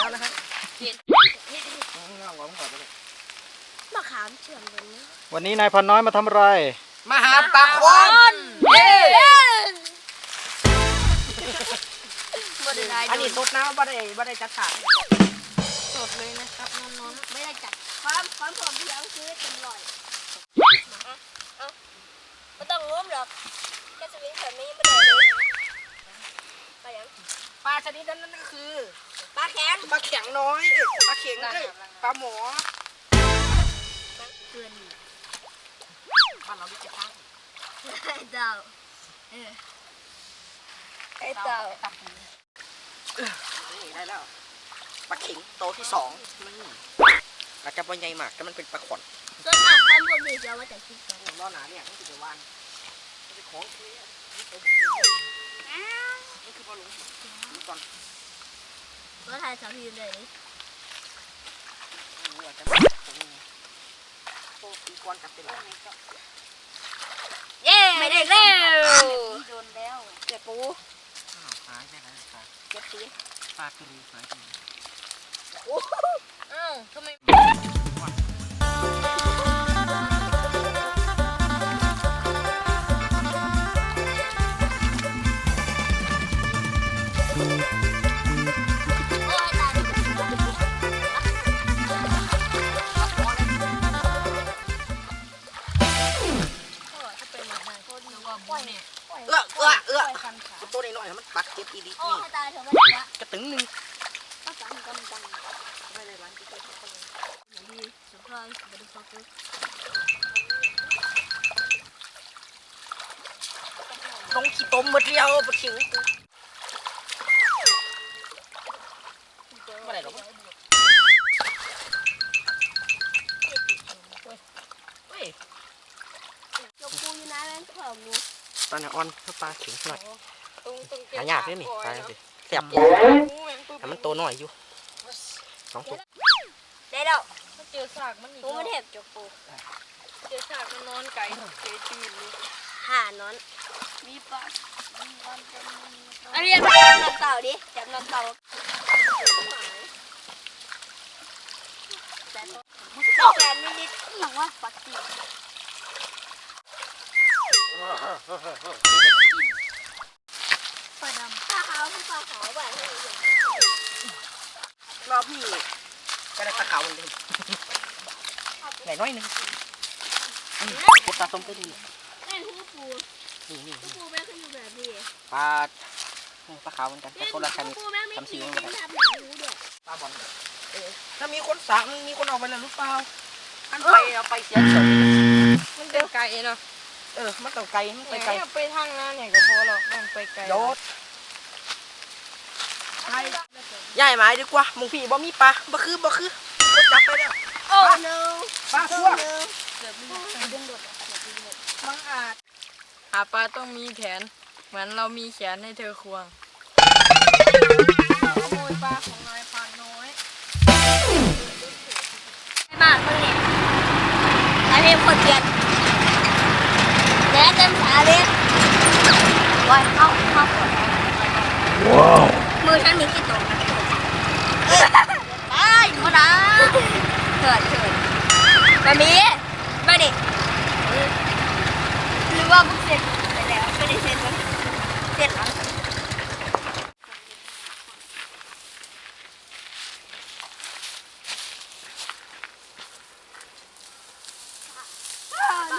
แล้วนะฮะเจ็ดอืมเอาหัวผมก่อนไปเลยมะขามเชื่อมกันนะวันนี้นายพันน้อยมาทำอะไร มาหาปลาข้อนเย้บ่ได้อันนี้สดนะบ่ได้บ่ได้จัดฉากสดเลยนะครับน้องไม่ได้จัดความความพร้อมเพรียงคือเต็มร้อยไม่ต้องง้มหรอกแค่สวิงเถิดไม่ไม่ได้เลยปลาชนิดนั้นนั่นก็คือ ลาแข็งปลาแข็งน้อยเอ้ยปลาเข็งเอ้ยปลาหมอเกินบ้านเราดิจะตั้งไอ้เต่าเออไอ้เต่านี่ได้แล้วปลาเข็งโตที่สองนี่อาจจะปลาใหญ่มากแต่มันเป็นปลาขอนส่วนมากความพร้อมเพรียงจะเอามาจากที่กันล้อหนาเนี่ยนี่คือเดวานนี่เป็นของเท่นี่เป็นนี่คือปลาหลงนี่ก่อน ก็ทายสาวทีมเลยนี่นี่อาจจะตรงนี้โตปีกวนกับเป็นไรเย้ไม่ได้แล้วโดนแล้วเจ็บปูหายไปไหนปลาเจ็บตีปลากระดีสายดีอ้าวทำไม ดีสปายบริฟักเกอร์ลงขี้ต้มหมดเดียวปลาเข็งไม่ได้หรอกเฮ้ยยกปูอยู่นะแม่นเผื่องูปลาเนื้ออ่อนถ้าปลาเข็งหน่อยตรงตรงหายากเลยนี่ปลาสิแซ่บแต่มันโตหน่อยอยู่สองตัวได้แล้วถ้าเจอซากมันอีกปูมันเห็บจกปูเจอซากมันนอนไก่เจอตีนเลยห่านอนมีปลาอันนี้จับนอนเต่าดิจับนอนเต่าแต่แฟนนิดนิดหลังว่าปักตีปลาดำปลาขาวคือปลาขาวแบบนี้รอบนี้ ก็ได้ปลาขาวเหมือนเดิมใหญ่น้อยหนึงอืมกดตาส้มไปดูนี่นี่คือปูนี่นี่คือปูแม่คืออยู่แบบนี้ปลานี่ปลาขาวเหมือนกันแต่คนละชนิด ปูแม่ไม่ทำสีกินมันกิก็นได้ทำหนังหูด้วยปลาบอลเออถ้ามีคนสั่งมีคนเอาไปแล้วหรือเปล่าอันไปเอาไปเสียเฉยมันเป็นไก่เนาะเออ มันต้องไกลมันไปไปไกลไกลไปทางนั้นเนี่ยก็พอหรอกมันไปไกล โยศใช่ ใหญ่หมายดีกว่ามึงพี่บ่มีปลาบ่คือบ่คือก็จับไปแล้วโอ้ no ปลาทั่วเกือบมีดึงโดดมังอาจหาปลาต้องมีแขน เหมือนเรามีแขนให้เธอควงขโมยปลาของนายพรานน้อยมากคนเนี่ยไอเพลงคนเกลียดแย่เต็มขาเลยว้ายเข้าเข้ามือฉันมีกี่ตัวไป มาดาเถิดเถิดมามีมาดิหรือว่าพวกเสร็จไปแล้วไม่ได้เสร็จมั้งเสร็จแล้ว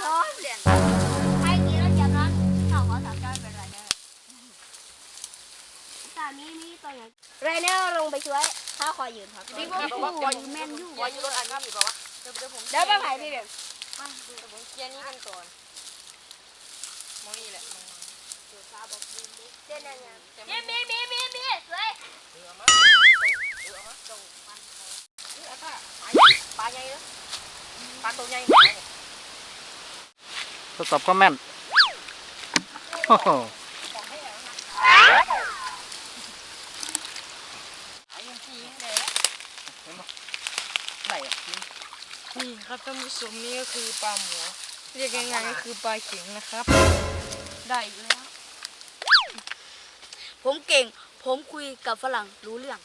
น้องเปลี่ยนใครกินแล้วจะนั้นข่าวขอสามจานเป็นไรเนี่ยสามีมีตัวอย่างไรเนี่ยลงไปช่วย ข้าคอยยืนครับบิ๊กบอกว่าบอยอยู่แมนยูบอยอยู่รถอันนี้มีป่าวะเดี๋ยวเดี๋ยวผมเดี๋ยวไปไหนพี่เบมมาเดี๋ยวผมเคลียร์นี้กันก่อนมองนี่แหละมองเจ๊นั่นไงมีมีมีมีมีสวยเรือมาเรือมาตรงนี่อาท่าปลาใหญ่เลยปลาตัวใหญ่ทดสอบความแม่นโอ้โห ทีเลย ไหนอะนี่ครับท่านผู้ชมนี่ก็คือปลาหมอเรียกง่ายๆก็คือปลาเข็งนะครับ ได้อีกแล้ว ผมเก่ง ผมคุยกับฝรั่งรู้เรื่อง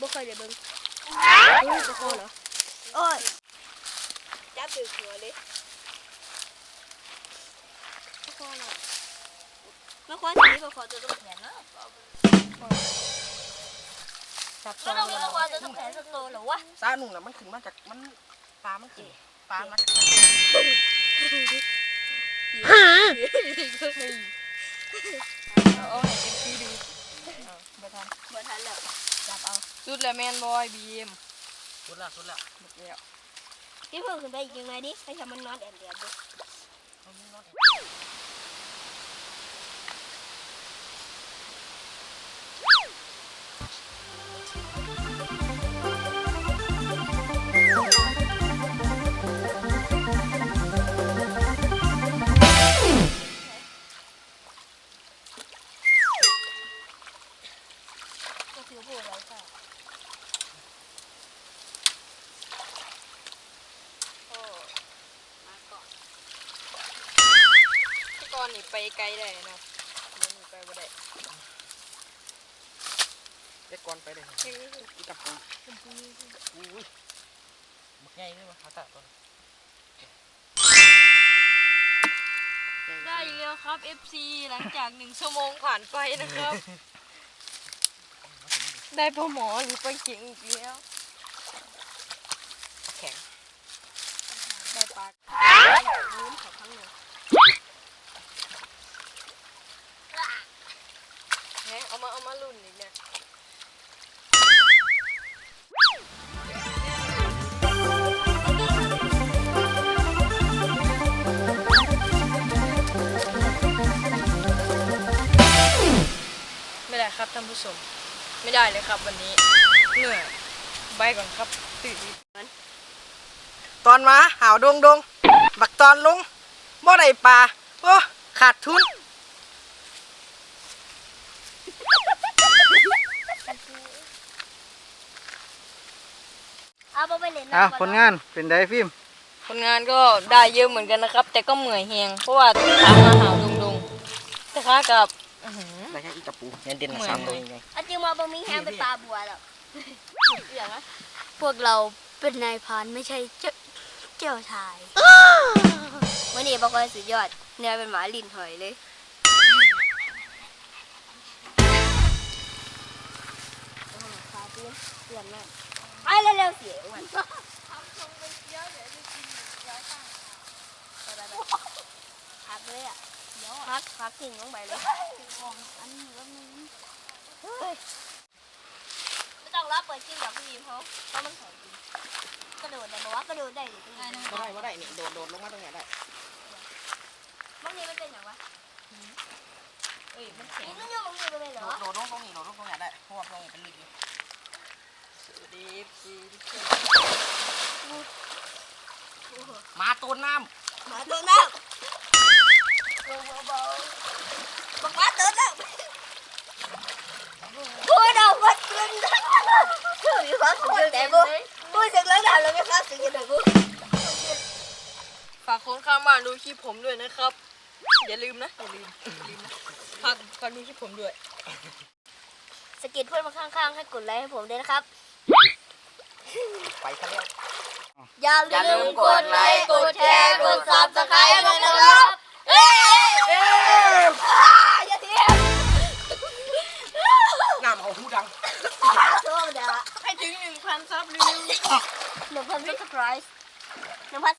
บ่เคยได้เบิ่งโอ้ยบ่เคยเหรอ โอ้ยจับถือหัวเลยบ่เคยเหรอมาขอสีมาขอตัวต้องแขนเนาะจับก็ต้องมีมาขอตัวต้องแขนสักตัวเหรอวะซาหนุ่งน่ะมันขึ้นมาจากมันปลามันขึ้นปลามันเอาให้เอฟซีดูเอาบ่ทันบ่ทันแล้วจับเอาสุดแล้วแมนบอยบีเอ็มสุดละสุดละหมดแล้วพี่เพิ่งขึ้นไปอีกยังไงดิให้ทำมันนอนแอนเดียบดูเอ ตรงนี้รถ อนนี่ไปไกลได้นะเดี๋ยวนี้ไปบ่ได้เด็กก่อนไปเลยอีกับปูอุ้ยบักใหญ่เลยวะเขาตัดตัวได้อีกแล้วครับ FC หลังจากหนึ่งชั่วโมงผ่านไปนะครับ ได้พ่อหมอหรือปลาเข็งอีกแล้วแข็งได้ปลาลืมขอครั้งหนึ่ง แฮะเอามาเอามาลุ่นอีกเนี่ยไม่ได้ครับท่านผู้ชมไม่ได้เลยครับวันนี้เหนื่อยบายก่อนครับตื่นตอนมาหาวดงดงบักตอนลงบ่ได้ปลาโอ้ขาดทุน เอาไปเล่นอะน้ำผลงานเป็นไดฟิล์มผลงานก็ได้เยอะเหมือนกันนะครับ แต่ก็เหมื่อยแหงเพราะว่าทางมาหาวดงๆแต่ค้ากับอื้อหือ ได้แค่อีกับปูเงินเดือนละเหมือน สามตัวเองไงอาจริงมาบ่มีแฮมเป็นปลาบัวหรอกพวกเราเป็นนายพรานไม่ใช่เจ้าเจ้าชายวันนี้บอกว่าสุดยอดเนื้อเป็นหมาลินหอยเลย ไปเร็วๆเสียอ้วนพักเลยอะพักพักทิ้งลงไปเลยอันนี้ก็มีไม่ต้องรับเปิดจิ้มกับพี่เขาเพราะมันแข็งจริงกระโดดได้บอกว่ากระโดดได้หรือตรงนี้บ่ได้บ่ได้นี่โดดโดดลงมาตรงไหนได้บางทีมันเป็นอย่างวะเอ้ยมันแข็งนี่มันอยู่บางทีมันเป็นเหรโดอดโดดลงตรงนี้ วัสดีหมาตูนน้หมาตัวน้ำลงเบาๆบอกว่าตัวน้ำพูดเอาวัดขึ้นคือมีความสุขแต่กูพูดถึงเรื่องราวแล้วมีความสุขอย่างไรกูฝากคนข้างบ้านดูคลิปผมด้วยนะครับ อย่าลืมนะอย่าลืมอย่าลืมนะฝากฝากดูคลิปผมด้วยสกิดเพื่อนมาข้างๆ ให้กดไลค์ให้ผมด้วยนะครับ ไปซะแล้ว อย่าอย่าลืลืมมกกดดไลไลค์ค์กดแชร์กดซับสไครต์ด้วยนะครับเอ้ยอย่าเทียมน้ำเขาหูดังโทษนะให้ถึงหนึ่งพันซับรีวิวหนึ่งพันซับสไครต์หนึ่งพัน